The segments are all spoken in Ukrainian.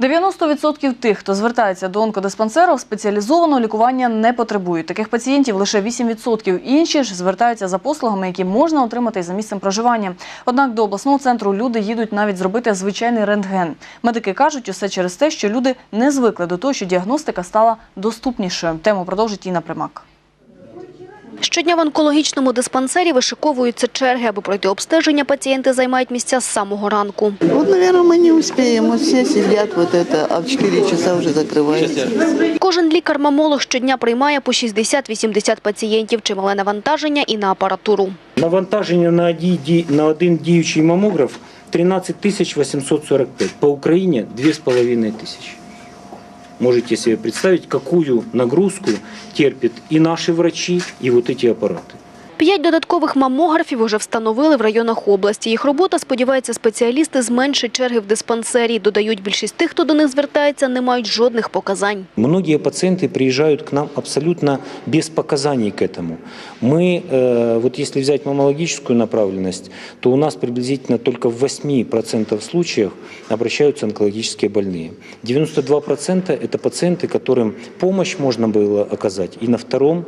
90% тих, хто звертається до онкодиспансеру, спеціалізованого лікування не потребують. Таких пацієнтів лише 8%. Інші ж звертаються за послугами, які можна отримати за місцем проживання. Однак до обласного центру люди їдуть навіть зробити звичайний рентген. Медики кажуть, усе через те, що люди не звикли до того, що діагностика стала доступнішою. Тему продовжить Інна Примак. Щодня в онкологічному диспансері вишиковуються черги. Аби пройти обстеження, пацієнти займають місця з самого ранку. Вот, наверное, мы не успеем. Вот все сидят вот это, а в 4 часа уже закрывается. Кожен лікар-мамолог щодня приймає по 60-80 пацієнтів, чимале навантаження і на апаратуру. Навантаження на один, ді- на один діючий мамограф 13 тисяч 845. По Україні 2,5 тисячі. Можете себе представить, какую нагрузку терпят и наши врачи, и вот эти аппараты. П'ять додаткових мамографів уже встановили в районах області. Їх робота, сподіваються, спеціалісти зменшить черги в диспансері. Додають, більшість тих, хто до них звертається, не мають жодних показань. Многие пациенты приезжают к нам абсолютно без показаний к этому. Мы, э, вот если взять маммологическую направленность, то у нас приблизительно только в 8% случаев обращаются онкологические больные. 92% это пациенты, которым помощь можно было оказать и на втором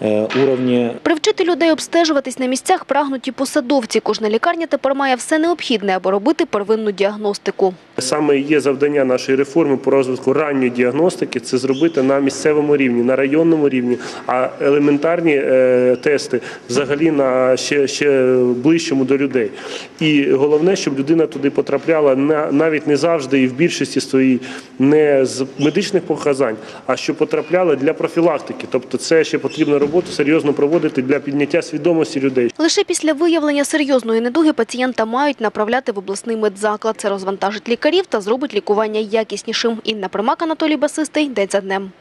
э, уровне Привчити людей обстежуватись на місцях прагнуть і посадовці. Кожна лікарня тепер має все необхідне, аби робити первинну діагностику. Саме є завдання нашої реформи по розвитку ранньої діагностики це зробити на місцевому рівні, на районному рівні, а елементарні е, тести взагалі на ще, ще ближчому до людей. І головне, щоб людина туди потрапляла на, навіть не завжди і в більшості своїй не з медичних показань, а що потрапляла для профілактики. Тобто, це ще потрібно роботу серйозно проводити для підняття свідомості людей. Лише після виявлення серйозної недуги пацієнта мають направляти в обласний медзаклад. Це розвантажить лікарів та зробить лікування якіснішим. Інна Примак, Анатолій Басистий. День за днем.